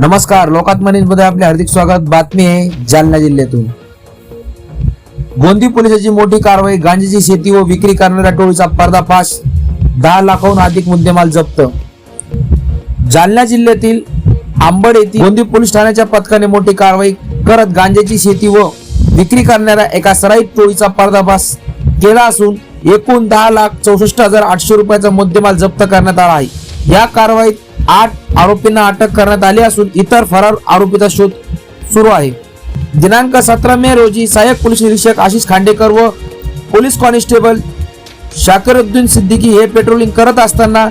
नमस्कार लोकात्मा न्यूजमध्ये आपले हार्दिक स्वागत. बातमी आहे जालना जिल्ह्यातून. गोंदी पोलिसांची मोठी कारवाई गांजेची शेती व विक्री करणाऱ्या टोळीचा पर्दाफाश दहा लाखाहून अधिक मुद्देमाल जप्त. जालना जिल्ह्यातील आंबड येथील गोंदी पोलीस ठाण्याच्या पथकाने मोठी कारवाई करत गांजेची शेती व विक्री करणाऱ्या एका सराईत टोळीचा पर्दाफाश केला असून एकूण दहा लाख चौसष्ट हजार आठशे रुपयाचा मुद्देमाल जप्त करण्यात आला आहे. या कारवाईत आठ आरोपींना अटक करण्यात आली असून इतर फरार आरोपीचा शोध सुरू आहे. दिनांक सतरा मे रोजी सहाय्यक पोलीस निरीक्षक आशिष खांडेकर व पोलीस कॉन्स्टेबल शाकिरुद्दीन सिद्दीकी हे पेट्रोलिंग करत असताना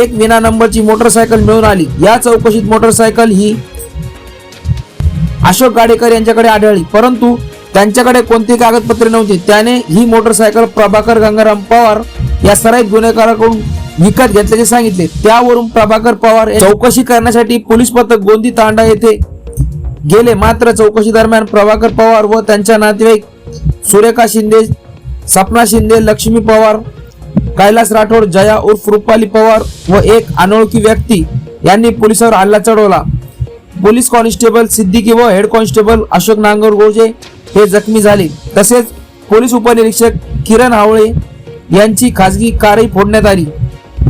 एक विना नंबरची मोटरसायकल मिळून आली. या चौकशीत मोटरसायकल ही अशोक गाडेकर यांच्याकडे आढळली. परंतु त्यांच्याकडे कोणती कागदपत्रे नव्हती. त्याने ही मोटरसायकल प्रभाकर गंगाराम पवार या सराईत गुन्हेगाराकडून विकत घेतल्याचे सांगितले. त्यावरून प्रभाकर पवार चौकशी करण्यासाठी पोलीस पथक गोंदी तांडा येथे गेले. मात्र चौकशी दरम्यान प्रभाकर पवार व त्यांच्या नातेवाईक सुरेखा शिंदे सपना शिंदे लक्ष्मी पवार कैलास राठोड जया उर्फ रुपाली पवार व एक अनोळखी व्यक्ती यांनी पोलिसावर हल्ला चढवला. पोलीस कॉन्स्टेबल सिद्दीकी व हेड कॉन्स्टेबल अशोक नांगर गोजे हे जखमी झाले. तसेच पोलीस उपनिरीक्षक किरण आवळे यांची खासगी कारही फोडण्यात आली.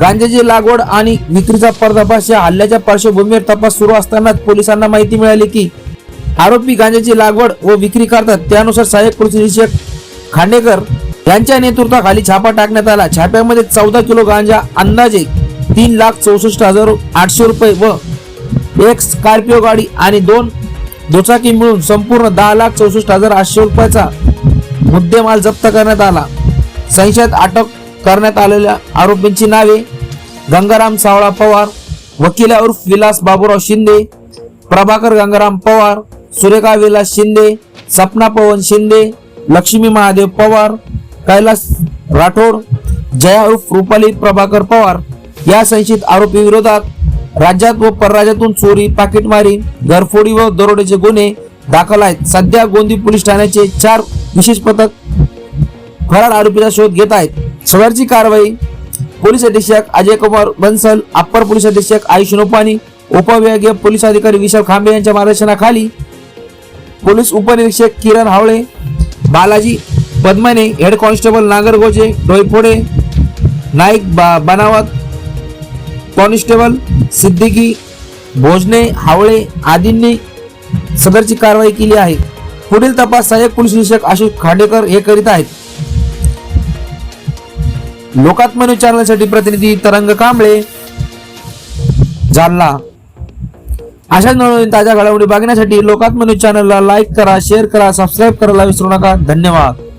गांजाची लागवड आणि विक्रीचा पर्दाफाश या हल्ल्याच्या पार्श्वभूमीवर तपास सुरू असतानाच पोलिसांना माहिती मिळाली की आरोपी गांजाची लागवड व विक्री करतात. त्यानुसार सहाय्यक पोलीस निरीक्षक खांडेकर यांच्या नेतृत्वाखाली छापा टाकण्यात आला. छाप्यामध्ये चौदा किलो गांजा अंदाजे तीन लाख चौसष्ट हजार आठशे रुपये व एक स्कॉर्पिओ गाडी आणि दोन दुचाकी मिळून संपूर्ण दहा लाख चौसष्ट हजार आठशे रुपयाचा मुद्देमाल जप्त करण्यात आला. संशयात अटक करण्यात आलेल्या आरोपींची नावे गंगाराम सावळा पवार वकिला उर्फ विलास बाबूराव शिंदे प्रभाकर गंगाराम पवार सुरेखा विलास शिंदे सपना पवन शिंदे लक्ष्मी महादेव पवार कैलास राठोड जया उर्फ रुपाली प्रभाकर पवार या संशयित आरोपी विरोधात राज्यात व परराज्यातून चोरी पाकिटमारी घरफोडी व दरोड्याचे गुन्हे दाखल आहेत. सध्या गोंदी पोलीस ठाण्याचे चार विशेष पथक फरार आरोपीचा शोध घेत आहेत. सदरची कारवाई. पोलीस अधीक्षक अजय कुमार बन्सल अप्पर पोलीस अधीक्षक आयुष नोपानी उपविभागीय पोलीस अधिकारी विशाल खांबे यांच्या मार्गदर्शनाखाली पोलीस उपनिरीक्षक किरण हावळे बालाजी पद्मने हेड कॉन्स्टेबल नागरगोजे डोईफोडे नाईक बा बनावत कॉन्स्टेबल सिद्दीकी भोजने हावळे आदींनी सदरची कारवाई केली आहे. पुढील तपास सहाय्यक पोलीस निरीक्षक अशोक खांडेकर हे करीत आहेत. लोकात्म चॅनलसाठी प्रतिनिधी तरंग कांबळे. जालना. अशाच नवीन ताज्या घडामोडी बघण्यासाठी लोकात्मन्यूज चॅनलला लाईक करा शेअर करा सबस्क्राईब करायला विसरू नका. धन्यवाद.